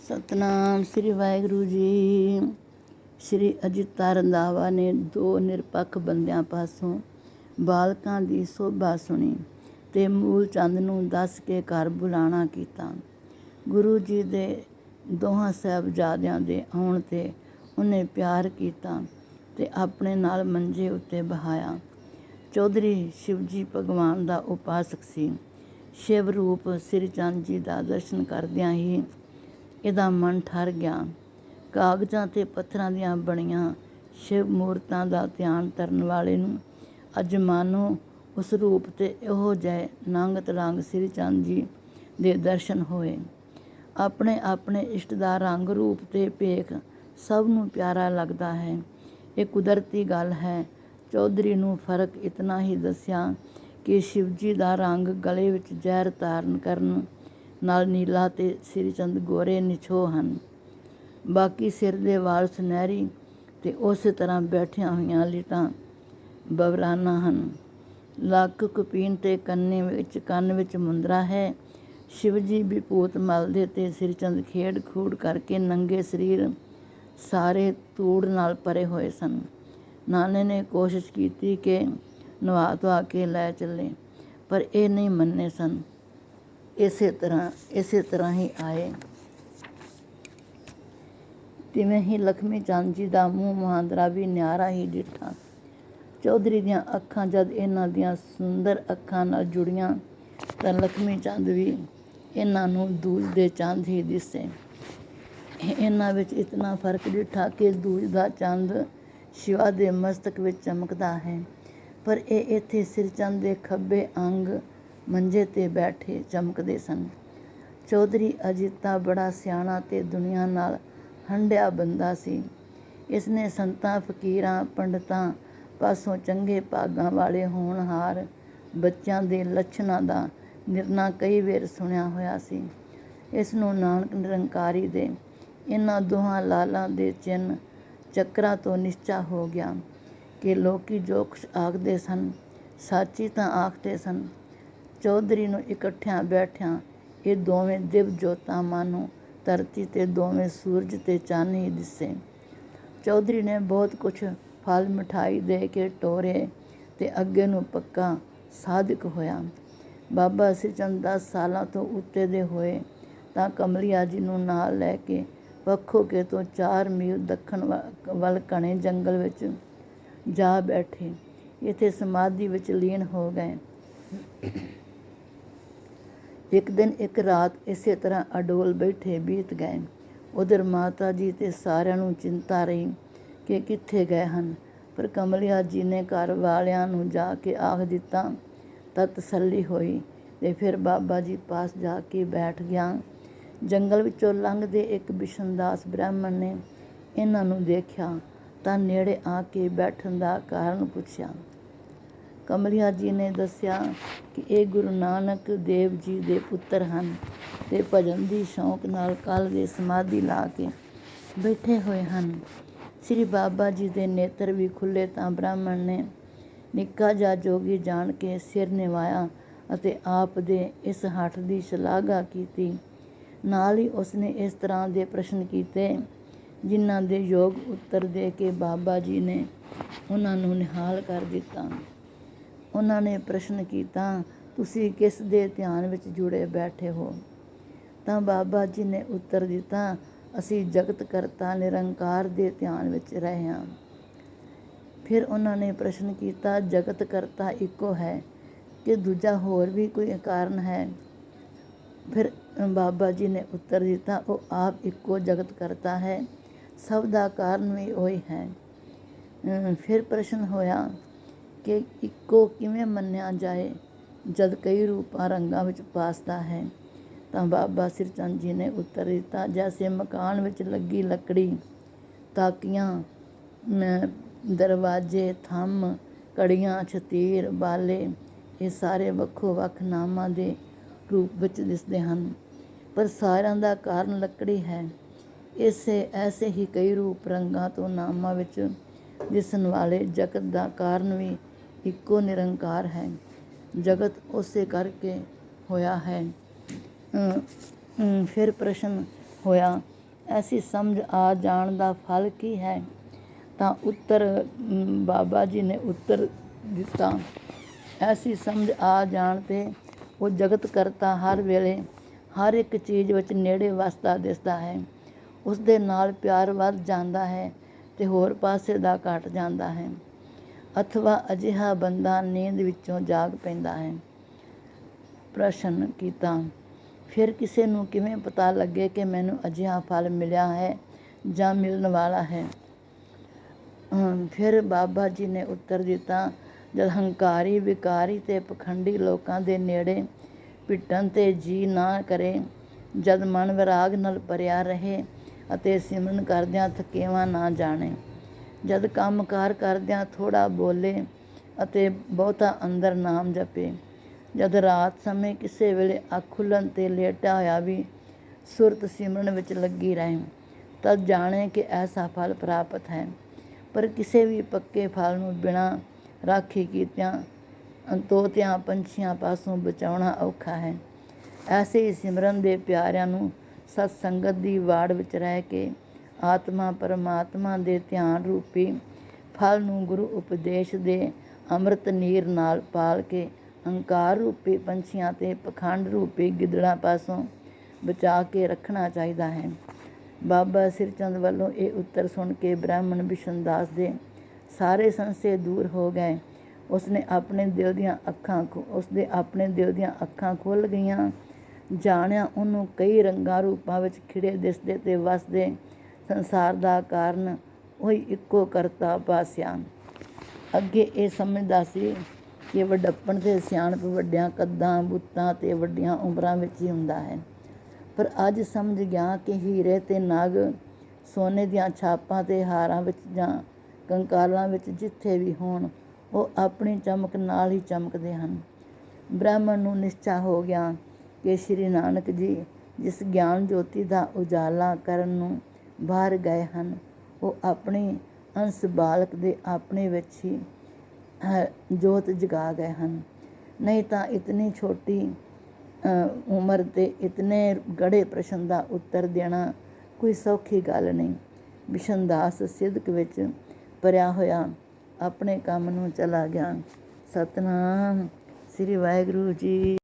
ਸਤਨਾਮ ਸ੍ਰੀ ਵਾਹਿਗੁਰੂ ਜੀ। ਸ੍ਰੀ ਅਜਿੱਤਾ ਰੰਧਾਵਾ ਨੇ ਦੋ ਨਿਰਪੱਖ ਬੰਦਿਆਂ ਪਾਸੋਂ ਬਾਲਕਾਂ ਦੀ ਸੋਭਾ ਸੁਣੀ ਤੇ ਮੂਲ ਚੰਦ ਨੂੰ ਦੱਸ ਕੇ ਘਰ ਬੁਲਾਣਾ ਕੀਤਾ। ਗੁਰੂ ਜੀ ਦੇ ਦੋਹਾਂ ਸਾਹਿਬਜ਼ਾਦਿਆਂ ਦੇ ਆਉਣ ਤੇ ਉਹਨੇ ਪਿਆਰ ਕੀਤਾ ਤੇ ਆਪਣੇ ਨਾਲ ਮੰਜੇ ਉੱਤੇ ਬਹਾਇਆ। ਚੌਧਰੀ ਸ਼ਿਵਜੀ ਭਗਵਾਨ ਦਾ ਉਪਾਸਕ ਸੀ। ਸ਼ਿਵ ਰੂਪ ਸ੍ਰੀ ਚੰਦ ਜੀ ਦਾ ਦਰਸ਼ਨ ਕਰਦਿਆਂ ਹੀ ਇਹਦਾ ਮਨ ਠਰ ਗਿਆ। ਕਾਗਜ਼ਾਂ ਤੇ ਪੱਥਰਾਂ ਦੀਆਂ ਬਣੀਆਂ ਸ਼ਿਵ ਮੂਰਤਾਂ ਦਾ ਧਿਆਨ ਕਰਨ ਵਾਲੇ ਨੂੰ ਅੱਜ ਮਾਨੋ ਉਸ ਰੂਪ ਤੇ ਇਹੋ ਜਿਹੇ ਨੰਗ ਰੰਗ ਸ੍ਰੀ ਚੰਦ ਜੀ ਦੇ ਦਰਸ਼ਨ ਹੋਏ। ਆਪਣੇ ਆਪਣੇ ਇਸ਼ਟ ਦਾ ਰੰਗ ਰੂਪ ਤੇ ਭੇਖ ਸਭ ਨੂੰ ਪਿਆਰਾ ਲੱਗਦਾ ਹੈ। ਇਹ ਕੁਦਰਤੀ ਗੱਲ ਹੈ। ਚੌਧਰੀ ਨੂੰ ਫ਼ਰਕ ਇਤਨਾ ਹੀ ਦੱਸਿਆ ਕਿ ਸ਼ਿਵਜੀ ਦਾ ਰੰਗ ਗਲੇ ਵਿੱਚ ਜ਼ਹਿਰ ਧਾਰਨ ਕਰਨ ਨਾਲ ਨੀਲਾ ਤੇ ਸ੍ਰੀ ਚੰਦ ਗੋਰੇ ਨਿਛੋ ਹਨ। ਬਾਕੀ ਸਿਰ ਦੇ ਵਾਲ ਸੁਨਹਿਰੀ ਤੇ ਉਸੇ ਤਰ੍ਹਾਂ ਬੈਠੀਆਂ ਹੋਈਆਂ ਲਿਟਾਂ ਬਵਰਾਨਾ ਹਨ। ਲੱਕ ਕਪੀਨ ਤੇ ਕੰਨੇ ਵਿੱਚ, ਕੰਨ ਵਿੱਚ ਮੁੰਦਰਾ ਹੈ। ਸ਼ਿਵਜੀ ਵਿਭੂਤ ਮਲਦੇ ਤੇ ਸ੍ਰੀ ਚੰਦ ਖੇਡ ਖੂਡ ਕਰਕੇ ਨੰਗੇ ਸਰੀਰ ਸਾਰੇ ਤੂੜ ਨਾਲ ਭਰੇ ਹੋਏ ਸਨ। ਨਾਨੇ ਨੇ ਕੋਸ਼ਿਸ਼ ਕੀਤੀ ਕਿ ਨਵਾ ਧਵਾ ਕੇ ਲੈ ਚੱਲੇ, ਪਰ ਇਹ ਨਹੀਂ ਮੰਨੇ ਸਨ। ਇਸੇ ਤਰ੍ਹਾਂ ਇਸੇ ਤਰ੍ਹਾਂ ਹੀ ਆਏ। ਤਿਵੇਂ ਹੀ ਲਖਮੀ ਚੰਦ ਜੀ ਦਾ ਮੂੰਹ ਮੁਹਾਂਦਰਾ ਵੀ ਨਿਆਰਾ ਹੀ ਡਿੱਠਾ। ਚੌਧਰੀ ਦੀਆਂ ਅੱਖਾਂ ਜਦ ਇਹਨਾਂ ਦੀਆਂ ਸੁੰਦਰ ਅੱਖਾਂ ਨਾਲ ਜੁੜੀਆਂ, ਤਾਂ ਲਖਮੀ ਚੰਦ ਵੀ ਇਹਨਾਂ ਨੂੰ ਦੂਜ ਦੇ ਚੰਦ ਹੀ ਦਿਸੇ। ਇਹਨਾਂ ਵਿੱਚ ਇਤਨਾ ਫ਼ਰਕ ਡਿੱਠਾ ਕਿ ਦੂਜ ਦਾ ਚੰਦ ਸ਼ਿਵਾ ਦੇ ਮਸਤਕ ਵਿੱਚ ਚਮਕਦਾ ਹੈ। ਪਰ ਇਹ ਇੱਥੇ ਸਿਰਚੰਦ ਦੇ ਖੱਬੇ ਅੰਗ ਮੰਜੇ ਤੇ ਬੈਠੇ ਚਮਕਦੇ ਸਨ। ਚੌਧਰੀ ਅਜੀਤਾ ਬੜਾ ਸਿਆਣਾ ਤੇ ਦੁਨੀਆ ਨਾਲ ਹੰਢਿਆ ਬੰਦਾ ਸੀ। ਇਸਨੇ ਸੰਤਾਂ, ਫਕੀਰਾਂ, ਪੰਡਤਾਂ ਪਾਸੋਂ ਚੰਗੇ ਭਾਗਾਂ ਵਾਲੇ ਹੋਣਹਾਰ ਬੱਚਿਆਂ ਦੇ ਲੱਛਣਾਂ ਦਾ ਨਿਰਣਾ ਕਈ ਵੇਰ ਸੁਣਿਆ ਹੋਇਆ ਸੀ। ਇਸ ਨੂੰ ਨਾਨਕ ਨਿਰੰਕਾਰੀ ਦੇ ਇਹਨਾਂ ਦੋਹਾਂ ਲਾਲਾਂ ਦੇ ਚਿੰਨ੍ਹ ਚੱਕਰਾਂ ਤੋਂ ਨਿਸ਼ਚਾ ਹੋ ਗਿਆ ਕਿ ਲੋਕੀ ਜੋ ਕੁਛ ਆਖਦੇ ਸਨ, ਸੱਚੀ ਤਾਂ ਆਖਦੇ ਸਨ ਚੌਧਰੀ ਨੂੰ ਇਕੱਠਿਆਂ ਬੈਠਿਆਂ ਇਹ ਦੋਵੇਂ ਦਿਵ ਜੋਤਾਂ ਮਾਨੋ ਧਰਤੀ ਤੇ ਦੋਵੇਂ ਸੂਰਜ ਤੇ ਚੰਨ ਹੀ ਦਿਸੇ। ਚੌਧਰੀ ਨੇ ਬਹੁਤ ਕੁਛ ਫਲ ਮਿਠਾਈ ਦੇ ਕੇ ਟੋਰੇ ਤੇ ਅੱਗੇ ਨੂੰ ਪੱਕਾ ਸਾਧਕ ਹੋਇਆ। ਬਾਬਾ ਸਿਚੰਦ ਦਸ ਸਾਲਾਂ ਤੋਂ ਉੱਤੇ ਦੇ ਹੋਏ ਤਾਂ ਕਮਲੀਆ ਜੀ ਨੂੰ ਨਾਲ ਲੈ ਕੇ ਪੱਖੋ ਕੇ ਤੋਂ ਚਾਰ ਮੀਲ ਦੱਖਣ ਵੱਲ ਘਣੇ ਜੰਗਲ ਵਿੱਚ ਜਾ ਬੈਠੇ। ਇੱਥੇ ਸਮਾਧੀ ਵਿੱਚ ਲੀਨ ਹੋ ਗਏ। ਇੱਕ ਦਿਨ ਇੱਕ ਰਾਤ ਇਸੇ ਤਰ੍ਹਾਂ ਅਡੋਲ ਬੈਠੇ ਬੀਤ ਗਏ। ਉਧਰ ਮਾਤਾ ਜੀ ਤੇ ਸਾਰਿਆਂ ਨੂੰ ਚਿੰਤਾ ਰਹੀ ਕਿ ਕਿੱਥੇ ਗਏ ਹਨ। ਪਰ ਕਮਲਿਆ ਜੀ ਨੇ ਘਰ ਵਾਲਿਆਂ ਨੂੰ ਜਾ ਕੇ ਆਖ ਦਿੱਤਾ ਤਾਂ ਤਸੱਲੀ ਹੋਈ ਤੇ ਫਿਰ ਬਾਬਾ ਜੀ ਪਾਸ ਜਾ ਕੇ ਬੈਠ ਗਿਆ। ਜੰਗਲ ਵਿੱਚੋਂ ਲੰਘਦੇ ਇੱਕ ਬਿਸ਼ਨਦਾਸ ਬ੍ਰਾਹਮਣ ਨੇ ਇਹਨਾਂ ਨੂੰ ਦੇਖਿਆ ਤਾਂ ਨੇੜੇ ਆ ਕੇ ਬੈਠਣ ਦਾ ਕਾਰਨ ਪੁੱਛਿਆ। ਕਮਲਿਆ ਜੀ ਨੇ ਦੱਸਿਆ ਕਿ ਇਹ ਗੁਰੂ ਨਾਨਕ ਦੇਵ ਜੀ ਦੇ ਪੁੱਤਰ ਹਨ ਅਤੇ ਭਜਨ ਦੀ ਸ਼ੌਂਕ ਨਾਲ ਕੱਲ ਦੇ ਸਮਾਧੀ ਲਾ ਕੇ ਬੈਠੇ ਹੋਏ ਹਨ। ਸ੍ਰੀ ਬਾਬਾ ਜੀ ਦੇ ਨੇਤਰ ਵੀ ਖੁੱਲ੍ਹੇ ਤਾਂ ਬ੍ਰਾਹਮਣ ਨੇ ਨਿੱਕਾ ਜਿਹਾ ਜੋਗੀ ਜਾਣ ਕੇ ਸਿਰ ਨਿਵਾਇਆ ਅਤੇ ਆਪ ਦੇ ਇਸ ਹੱਠ ਦੀ ਸ਼ਲਾਘਾ ਕੀਤੀ। ਨਾਲ ਹੀ ਉਸਨੇ ਇਸ ਤਰ੍ਹਾਂ ਦੇ ਪ੍ਰਸ਼ਨ ਕੀਤੇ, ਜਿਨ੍ਹਾਂ ਦੇ ਯੋਗ ਉੱਤਰ ਦੇ ਕੇ ਬਾਬਾ ਜੀ ਨੇ ਉਹਨਾਂ ਨੂੰ ਨਿਹਾਲ ਕਰ ਦਿੱਤਾ। ਉਹਨਾਂ ਨੇ ਪ੍ਰਸ਼ਨ ਕੀਤਾ, ਤੁਸੀਂ ਕਿਸ ਦੇ ਧਿਆਨ ਵਿੱਚ ਜੁੜੇ ਬੈਠੇ ਹੋ? ਤਾਂ ਬਾਬਾ ਜੀ ਨੇ ਉੱਤਰ ਦਿੱਤਾ, ਅਸੀਂ ਜਗਤ ਕਰਤਾ ਨਿਰੰਕਾਰ ਦੇ ਧਿਆਨ ਵਿੱਚ ਰਹੇ ਹਾਂ। ਫਿਰ ਉਹਨਾਂ ਨੇ ਪ੍ਰਸ਼ਨ ਕੀਤਾ, ਜਗਤ ਕਰਤਾ ਇੱਕੋ ਹੈ ਕਿ ਦੂਜਾ ਹੋਰ ਵੀ ਕੋਈ ਕਾਰਨ ਹੈ? ਫਿਰ ਬਾਬਾ ਜੀ ਨੇ ਉੱਤਰ ਦਿੱਤਾ, ਉਹ ਆਪ ਇੱਕੋ ਜਗਤ ਕਰਤਾ ਹੈ, ਸਭ ਦਾ ਕਾਰਨ ਵੀ ਉਹੀ ਹੈ। ਫਿਰ ਪ੍ਰਸ਼ਨ ਹੋਇਆ ਕਿ ਇੱਕੋ ਕਿਵੇਂ ਮੰਨਿਆ ਜਾਏ? ਜਦ ਕਈ ਰੂਪਾਂ ਰੰਗਾਂ ਵਿੱਚ ਪਾਸਦਾ ਹੈ, ਤਾਂ ਬਾਬਾ ਸਿਰਚੰਦ ਜੀ ਨੇ ਉੱਤਰ ਦਿੱਤਾ, ਜੈਸੇ ਮਕਾਨ ਵਿੱਚ ਲੱਗੀ ਲੱਕੜੀ, ਤਾਕੀਆਂ ਦਰਵਾਜ਼ੇ, ਥੰਮ ਕੜੀਆਂ ਛਤੀਰ, ਬਾਲੇ, ਇਹ ਸਾਰੇ ਵੱਖੋ ਵੱਖ ਨਾਮਾਂ ਦੇ ਰੂਪ ਵਿੱਚ ਦਿਸਦੇ ਹਨ। ਪਰ ਸਾਰਿਆਂ ਦਾ ਕਾਰਨ ਲੱਕੜੀ ਹੈ। ਇਸੇ, ਐਸੇ ਹੀ ਕਈ ਰੂਪ ਰੰਗਾਂ ਤੋਂ ਨਾਮਾਂ ਵਿੱਚ ਦਿਸਣ ਵਾਲੇ ਜਗਤ ਦਾ ਕਾਰਨ ਵੀ ਇੱਕੋ ਨਿਰੰਕਾਰ ਹੈ। ਜਗਤ ਉਸੇ ਕਰਕੇ ਹੋਇਆ ਹੈ। ਫਿਰ ਪ੍ਰਸ਼ਨ ਹੋਇਆ, ਐਸੀ ਸਮਝ ਆ ਜਾਣ ਦਾ ਫਲ ਕੀ ਹੈ? ਤਾਂ ਉੱਤਰ ਬਾਬਾ ਜੀ ਨੇ ਉੱਤਰ ਦਿੱਤਾ, ਐਸੀ ਸਮਝ ਆ ਜਾਣ ਤੇ ਉਹ ਜਗਤ ਕਰਤਾ ਹਰ ਵੇਲੇ, ਹਰ ਇੱਕ ਚੀਜ਼ ਵਿੱਚ ਨੇੜੇ ਵਸਦਾ ਦਿਸਦਾ ਹੈ। ਉਸ ਦੇ ਨਾਲ ਪਿਆਰ ਵੱਧ ਜਾਂਦਾ ਹੈ ਤੇ ਹੋਰ ਪਾਸੇ ਦਾ ਘਟ ਜਾਂਦਾ ਹੈ। ਅਥਵਾ ਅਜਿਹਾ ਬੰਦਾ ਨੀਂਦ ਵਿੱਚੋਂ ਜਾਗ ਪੈਂਦਾ ਹੈ। ਪ੍ਰਸ਼ਨ ਕੀਤਾ, ਫਿਰ ਕਿਸੇ ਨੂੰ ਕਿਵੇਂ ਪਤਾ ਲੱਗੇ ਕਿ ਮੈਨੂੰ ਅਜਿਹਾ ਫਲ ਮਿਲਿਆ ਹੈ ਜਾਂ ਮਿਲਣ ਵਾਲਾ ਹੈ? ਫਿਰ ਬਾਬਾ ਜੀ ਨੇ ਉੱਤਰ ਦਿੱਤਾ ਜਦ ਹੰਕਾਰੀ ਵਿਕਾਰੀ ਤੇ ਪਖੰਡੀ ਲੋਕਾਂ ਦੇ ਨੇੜੇ ਪਿੱਟਣ ਤੇ ਜੀ ਨਾ ਕਰੇ। ਜਦ ਮਨ ਵਿਰਾਗ ਨਾਲ ਭਰਿਆ ਰਹੇ ਅਤੇ ਸਿਮਰਨ ਕਰਦਿਆਂ ਥਕੇਵਾ ਨਾ ਜਾਣੇ। ਜਦ ਕੰਮ ਕਾਰ ਕਰਦਿਆਂ ਥੋੜ੍ਹਾ ਬੋਲੇ ਅਤੇ ਬਹੁਤਾ ਅੰਦਰ ਨਾਮ ਜਪੇ। ਜਦ ਰਾਤ ਸਮੇਂ ਕਿਸੇ ਵੇਲੇ ਅੱਖ ਖੁੱਲ੍ਹਣ ਤੇ ਲੇਟਿਆ ਹੋਇਆ ਵੀ ਸੁਰਤ ਸਿਮਰਨ ਵਿੱਚ ਲੱਗੀ ਰਹੇ ਤਦ ਜਾਣੇ ਕਿ ਐਸਾ ਫਲ ਪ੍ਰਾਪਤ ਹੈ। ਪਰ ਕਿਸੇ ਵੀ ਪੱਕੇ ਫਲ ਨੂੰ ਬਿਨਾਂ ਰਾਖੀ ਕੀਤਿਆਂ ਤੋਤਿਆਂ ਪੰਛੀਆਂ ਪਾਸੋਂ ਬਚਾਉਣਾ ਔਖਾ ਹੈ। ਐਸੇ ਹੀ ਸਿਮਰਨ ਦੇ ਪਿਆਰਿਆਂ ਨੂੰ ਸਤਸੰਗਤ ਦੀ ਵਾੜ ਵਿੱਚ ਰਹਿ ਕੇ ਆਤਮਾ ਪਰਮਾਤਮਾ ਦੇ ਧਿਆਨ ਰੂਪੀ ਫਲ ਨੂੰ ਗੁਰੂ ਉਪਦੇਸ਼ ਦੇ ਅੰਮ੍ਰਿਤ ਨੀਰ ਨਾਲ ਪਾਲ ਕੇ ਹੰਕਾਰ ਰੂਪੀ ਪੰਛੀਆਂ ਤੇ ਪਖੰਡ ਰੂਪੀ ਗਿੱਦੜਾਂ ਪਾਸੋਂ ਬਚਾ ਕੇ ਰੱਖਣਾ ਚਾਹੀਦਾ ਹੈ। ਬਾਬਾ ਸਿਰਚੰਦ ਵੱਲੋਂ ਇਹ ਉੱਤਰ ਸੁਣ ਕੇ ਬ੍ਰਾਹਮਣ ਬਿਸ਼ਨਦਾਸ ਦੇ ਸਾਰੇ ਸੰਸ਼ੇ ਦੂਰ ਹੋ ਗਏ। ਉਸਨੇ ਆਪਣੇ ਦਿਲ ਦੀਆਂ ਅੱਖਾਂ ਖੋ- ਉਸਦੇ ਆਪਣੇ ਦਿਲ ਦੀਆਂ ਅੱਖਾਂ ਖੁੱਲ੍ਹ ਗਈਆਂ। ਜਾਣਿਆ ਉਹਨੂੰ ਕਈ ਰੰਗਾਂ ਰੂਪਾਂ ਵਿੱਚ ਖਿੜੇ ਦਿਸਦੇ ਤੇ ਵਸਦੇ ਸੰਸਾਰ ਦਾ ਕਾਰਨ ਉਹੀ ਇੱਕੋ ਕਰਤਾ ਪਾਸਿਆ ਅੱਗੇ ਇਹ ਸਮਝਦਾ ਸੀ ਕਿ ਵੱਡਪਣ ਤੇ ਸਿਆਣਪ ਵੱਡਿਆਂ ਕੱਦਾਂ, ਬੁੱਤਾਂ ਤੇ ਵੱਡੀਆਂ ਉਮਰਾਂ ਵਿੱਚ ਹੀ ਹੁੰਦਾ ਹੈ। ਪਰ ਅੱਜ ਸਮਝ ਗਿਆ ਕਿ ਹੀਰੇ ਤੇ ਨਾਗ ਸੋਨੇ ਦੀਆਂ ਛਾਪਾਂ ਤੇ ਹਾਰਾਂ ਵਿੱਚ ਜਾਂ ਕੰਕਾਲਾਂ ਵਿੱਚ ਜਿੱਥੇ ਵੀ ਹੋਣ, ਉਹ ਆਪਣੀ ਚਮਕ ਨਾਲ ਹੀ ਚਮਕਦੇ ਹਨ। ਬ੍ਰਾਹਮਣ ਨੂੰ ਨਿਸ਼ਚਾ ਹੋ ਗਿਆ ਕਿ ਸ੍ਰੀ ਨਾਨਕ ਜੀ ਜਿਸ ਗਿਆਨ ਜੋਤੀ ਦਾ ਉਜਾਲਾ ਕਰਨ ਨੂੰ ਬਾਹਰ ਗਏ ਹਨ। ਉਹ ਆਪਣੇ ਅੰਸ਼ ਬਾਲਕ ਦੇ ਆਪਣੇ ਵਿੱਚ ਹੀ ਜੋਤ ਜਗਾ ਗਏ ਹਨ। ਨਹੀਂ ਤਾਂ ਇਤਨੀ ਛੋਟੀ ਉਮਰ ਤੇ ਇਤਨੇ ਗੜੇ ਪ੍ਰਸ਼ਨ ਦਾ ਉੱਤਰ ਦੇਣਾ ਕੋਈ ਸੌਖੀ ਗੱਲ ਨਹੀਂ। ਬਿਸ਼ਨਦਾਸ ਸਿਦਕ ਵਿੱਚ ਭਰਿਆ ਹੋਇਆ ਆਪਣੇ ਕੰਮ ਨੂੰ ਚਲਾ ਗਿਆ। ਸਤਨਾਮ, ਸ੍ਰੀ ਵਾਹਿਗੁਰੂ ਜੀ